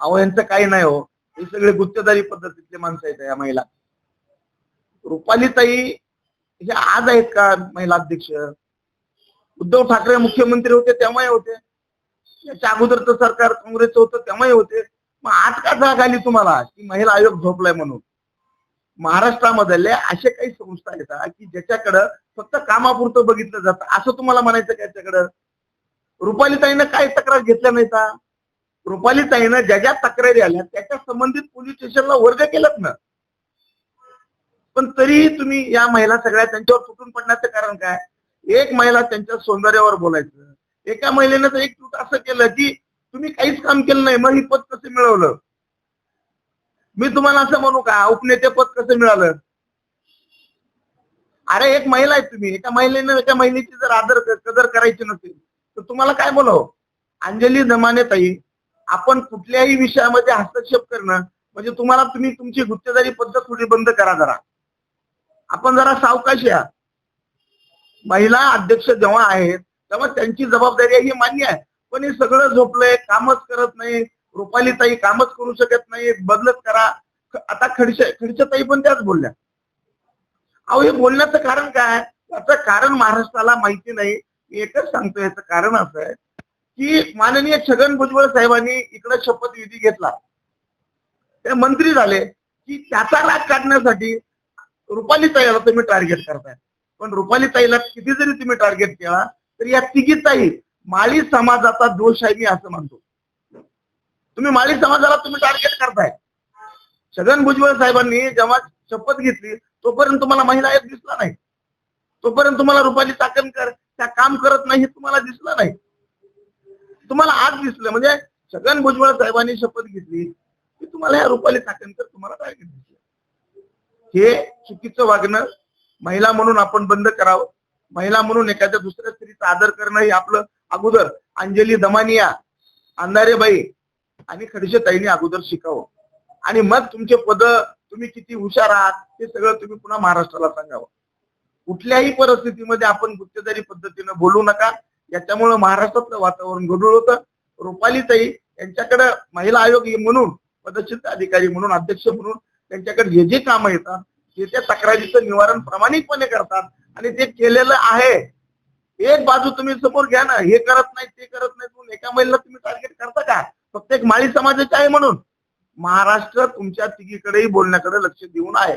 अहो यांचं काही नाही हो. हे सगळे गुत्तेदारी पद्धतीतले माणसं आहेत या महिला. रुपालीताई हे आज आहेत का महिला अध्यक्ष? उद्धव ठाकरे मुख्यमंत्री होते तेव्हाही होते. याच्या अगोदरचं सरकार काँग्रेसचं होतं तेव्हाही होते. मग आज का जाग आली तुम्हाला की महिला आयोग झोपलाय म्हणून? महाराष्ट्रामधले असे काही संस्था येतात की ज्याच्याकडं फक्त कामापुरतं बघितलं जातं. असं तुम्हाला म्हणायचं का याच्याकडं? रुपालीताईनं काय तक्रार घेतल्या नाही का रुपाली ताईनं ज्या ज्या तक्रारी आल्या त्याच्या संबंधित पोलीस स्टेशनला वर्ग केलं ना. पण तरीही तुम्ही या महिला सगळ्या त्यांच्यावर तुटून पडण्याचं कारण काय? एक महिला त्यांच्या सौंदर्यावर बोलायचं. एका महिलेनं तर एक ट्विट असं केलं की तुम्ही काहीच काम केलं नाही मग ही पद कसं मिळवलं? मी तुम्हाला असं म्हणू का? उपनेते पद कसं मिळालं? अरे एक महिला आहे तुम्ही. एका महिलेनं एका महिलेची जर आदर कदर करायची नसेल तर तुम्हाला काय बोलावं? अंजली दमाने ताई आपण कुठल्याही विषयामध्ये हस्तक्षेप करणं म्हणजे तुम्हाला तुम्ही तुमची गुत्तेदारी पद्धत थोडी बंद करा जरा. आपण जरा सावकाश या. महिला अध्यक्ष जेव्हा आहेत तेव्हा त्यांची जबाबदारी आहे ही मान्य आहे. पण हे सगळं झोपलंय कामच करत नाही रुपाली ताई कामच करू शकत नाही बदलत करा. आता खडशे खडशे ताई पण त्याच बोलल्या. अहो हे बोलण्याचं कारण काय? याचं कारण महाराष्ट्राला माहिती नाही. मी एकच सांगतो याचं कारण असं आहे की माननीय छगन भुजबळ साहेबांनी इकडे शपथविधी घेतला. ते मंत्री झाले की त्याचा राग काढण्यासाठी रुपाली ताईला तुम्ही टार्गेट करताय. पण रुपाली ताईला किती जरी तुम्ही टार्गेट केला तरी या तिघी ताई माळी समाजाचा दोष आहे मी असं मानतो तुम्ही माळी समाजाला तुम्ही टार्गेट करताय. छगन भुजबळ साहेबांनी जेव्हा शपथ घेतली तोपर्यंत तुम्हाला महिला आयोग दिसला नाही. तोपर्यंत तुम्हाला रुपाली चाकणकर त्या काम करत नाही हे तुम्हाला दिसलं नाही. तुम्हाला आज दिसलं म्हणजे छगन भुजबळ साहेबांनी शपथ घेतली की तुम्हाला ह्या रुपाली चाकणकर तुम्हाला टार्गेट दिसलं हे चुकीचं वागणं महिला म्हणून आपण बंद करावं. महिला म्हणून एखाद्या दुसऱ्या स्त्रीचा आदर करणं हे आपलं अगोदर. अंजली दमानिया अंधारेबाई आणि खडसे ताईने अगोदर शिकावं. आणि मग तुमचे पद तुम्ही किती हुशार आहात हे सगळं तुम्ही पुन्हा महाराष्ट्राला सांगावं. कुठल्याही परिस्थितीमध्ये आपण गुत्तेदारी पद्धतीनं बोलू नका. याच्यामुळे महाराष्ट्रातलं वातावरण गडूळ होतं. रुपालीताई यांच्याकडे महिला आयोग म्हणून पदच्युत अधिकारी म्हणून अध्यक्ष म्हणून त्यांच्याकडे जे जे कामं येतात ते त्या तक्रारीचं निवारण प्रामाणिकपणे करतात आणि ते केलेलं आहे. एक बाजू तुम्ही समोर घ्या ना हे करत नाही ते करत नाही म्हणून एका महिलेला तुम्ही टार्गेट करता का? फक्त एक माळी समाजाचे आहे म्हणून. महाराष्ट्र तुमच्या तिघीकडेही बोलण्याकडे लक्ष देऊन आहे.